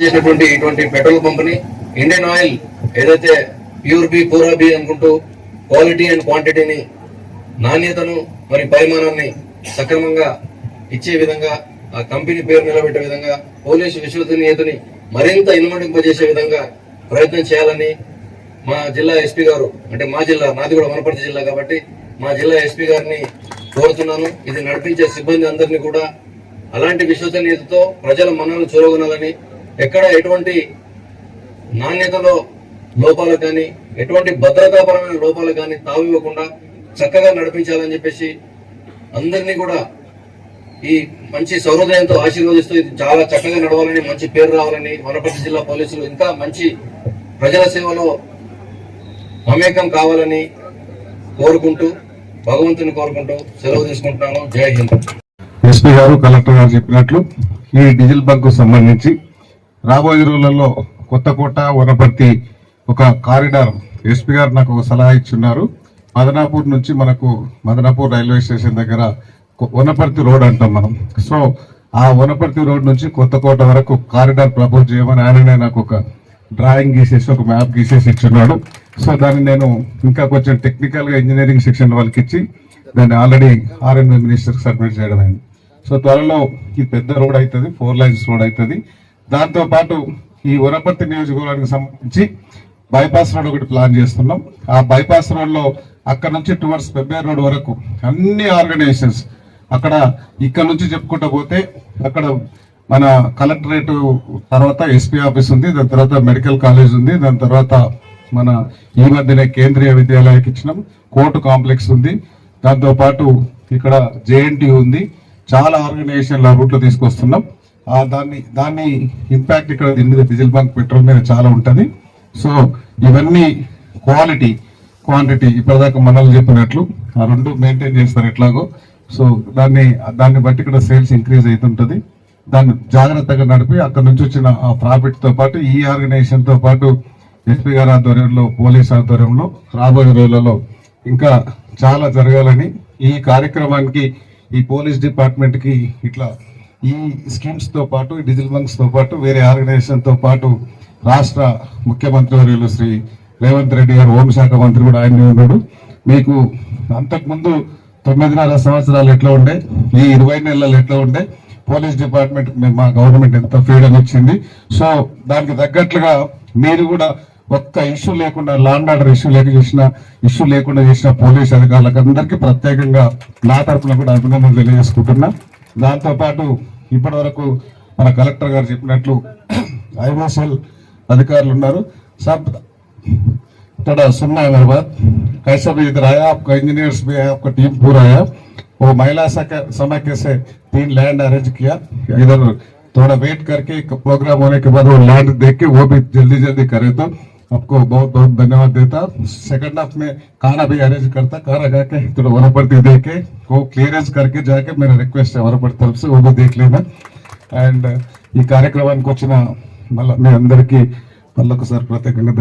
చేసినటువంటి ఇటువంటి పెట్రోల్ పంప్ని ఇండియన్ ఆయిల్ ఏదైతే ప్యూర్ బి పూరా బి అనుకుంటూ క్వాలిటీ అండ్ క్వాంటిటీని నాణ్యతను మరి పరిమాణాన్ని సక్రమంగా ఇచ్చే విధంగా ఆ కంపెనీ పేరు నిలబెట్టే విధంగా పోలీసు విశ్వసనీయతని మరింత ఇనుమడింపజేసే విధంగా ప్రయత్నం చేయాలని మా జిల్లా ఎస్పీ గారు అంటే మా జిల్లా నాది కూడా వనపర్తి జిల్లా కాబట్టి మా జిల్లా ఎస్పీ గారిని కోరుతున్నాను. ఇది నడిపించే సిబ్బంది అందరినీ కూడా అలాంటి విశ్వసనీయతతో ప్రజల మనల్ని చూరగొనాలని ఎక్కడ ఎటువంటి నాణ్యతలో లోపాలకు కానీ ఎటువంటి భద్రతాపరమైన లోపాలు కానీ తావివ్వకుండా చక్కగా నడిపించాలని చెప్పేసి అందరినీ కూడా ఈ మంచి సౌహృదయంతో ఆశీర్వదిస్తూ ఇది చాలా చక్కగా నడవాలని మంచి పేరు రావాలని వనపర్తి జిల్లా పోలీసులు ఇంకా మంచి ప్రజల సేవలో మమేకం కావాలని కోరుకుంటూ భగవంతుని కోరుకుంటూ సెలవు తీసుకుంటున్నాను జై హింద్. ఎస్పీ గారు కలెక్టర్ గారు చెప్పినట్లు ఈ డీజిల్ బంక్ సంబంధించి రాబోయే రోజులలో కొత్తకోట వనపర్తి ఒక కారిడార్. ఎస్పీ గారు నాకు ఒక సలహా ఇచ్చున్నారు. మదనాపూర్ నుంచి మనకు మదనాపూర్ రైల్వే స్టేషన్ దగ్గర వనపర్తి రోడ్ అంటాం మనం. సో ఆ వనపర్తి రోడ్ నుంచి కొత్తకోట వరకు కారిడార్ ప్రపోజ్ చేయమని ఆయననే నాకు ఒక డ్రాయింగ్ గీసేసి ఒక మ్యాప్ గీసేసి ఇచ్చున్నాడు. సో దాన్ని నేను ఇంకా కొంచెం టెక్నికల్గా ఇంజనీరింగ్ సెక్షన్ వాళ్ళకి ఇచ్చి దాన్ని ఆల్రెడీ ఆర్ఎన్బి మినిస్టర్కి సబ్మిట్ చేయడం అయింది. సో త్వరలో ఈ పెద్ద రోడ్ అవుతుంది ఫోర్ లైన్స్ రోడ్ అవుతుంది. దాంతోపాటు ఈ వనపర్తి నియోజకవర్గానికి సంబంధించి బైపాస్ రోడ్ ఒకటి ప్లాన్ చేస్తున్నాం. ఆ బైపాస్ రోడ్లో అక్కడ నుంచి టువర్డ్స్ పెబ్బేర్ రోడ్ వరకు అన్ని ఆర్గనైజేషన్స్ అక్కడ ఇక్కడ నుంచి చెప్పుకుంటూ పోతే అక్కడ మన కలెక్టరేట్ తర్వాత ఎస్పీ ఆఫీస్ ఉంది దాని తర్వాత మెడికల్ కాలేజ్ ఉంది దాని తర్వాత మన ఈ మధ్యనే కేంద్రీయ విద్యాలయానికి ఇచ్చినాం. కోర్టు కాంప్లెక్స్ ఉంది. దాంతోపాటు ఇక్కడ జేఎన్టీ ఉంది. చాలా ఆర్గనైజేషన్ల రూట్లో తీసుకొస్తున్నాం. దాన్ని దాన్ని ఇంపాక్ట్ ఇక్కడ దీని డీజిల్ బంక్ పెట్రోల్ మీద చాలా ఉంటుంది. సో ఇవన్నీ క్వాలిటీ క్వాంటిటీ ఇప్పటిదాకా మనల్ని చెప్పినట్లు ఆ రెండు మెయింటైన్ చేస్తారు ఎట్లాగో. సో దాన్ని దాన్ని బట్టి ఇక్కడ సేల్స్ ఇంక్రీజ్ అవుతుంటుంది దాన్ని జాగ్రత్తగా నడిపి అక్కడ నుంచి వచ్చిన ఆ ప్రాఫిట్తో పాటు ఈ ఆర్గనైజేషన్తో పాటు ఎస్పీ గారి ఆధ్వర్యంలో పోలీస్ ఆధ్వర్యంలో రాబోయే రోజులలో ఇంకా చాలా జరగాలని ఈ కార్యక్రమానికి ఈ పోలీస్ డిపార్ట్మెంట్కి ఇట్లా ఈ స్కీమ్స్తో పాటు ఈ బంక్స్తో పాటు వేరే ఆర్గనైజేషన్తో పాటు రాష్ట్ర ముఖ్యమంత్రి వర్యులు శ్రీ రేవంత్ రెడ్డి గారు హోంశాఖ మంత్రి కూడా ఆయన ఉన్నాడు. మీకు అంతకుముందు తొమ్మిదిన్నర సంవత్సరాలు ఎట్లా ఉండే ఈ ఇరవై నెలలు ఎట్లా ఉండే పోలీస్ డిపార్ట్మెంట్ మా గవర్నమెంట్ ఎంత ఫ్రీడమ్ ఇచ్చింది. సో దానికి తగ్గట్లుగా మీరు కూడా ఒక్క ఇష్యూ లేకుండా లాండ్ ఆర్డర్ ఇష్యూ లేక చేసిన ఇష్యూ లేకుండా చేసిన పోలీస్ అధికారులకు అందరికీ ప్రత్యేకంగా నా తరఫున కూడా అభినందనలు తెలియజేసుకుంటున్నా. దాంతో పాటు ఇప్పటి వరకు మన కలెక్టర్ గారు చెప్పినట్లు ఐఓఎస్ఎల్ అధికారులు ఉన్నారు సబ్ थोड़ा सुनना है मेरे बात कैसा भी इधर आया आपका इंजीनियर्स भी है आपका टीम पूरा है वो महिला सक- समाख्य से तीन लैंड अरेंज किया इधर थोड़ा वेट करके प्रोग्राम होने के बाद वो लैंड देख के वो भी जल्दी जल्दी करे तो आपको बहुत बहुत धन्यवाद देता सेकंड हाफ में खाना भी अरेंज करता खाना खा के थोड़ा वनपड़ती दे के वो क्लियरेंस करके जाके मेरा रिक्वेस्ट है वनपड़ती तरफ से वो भी देख लेना అండ్ ఈ కార్యక్రమానికి వచ్చిన మళ్ళీ మీ అందరికీ మళ్ళొకసారి ప్రత్యేకంగా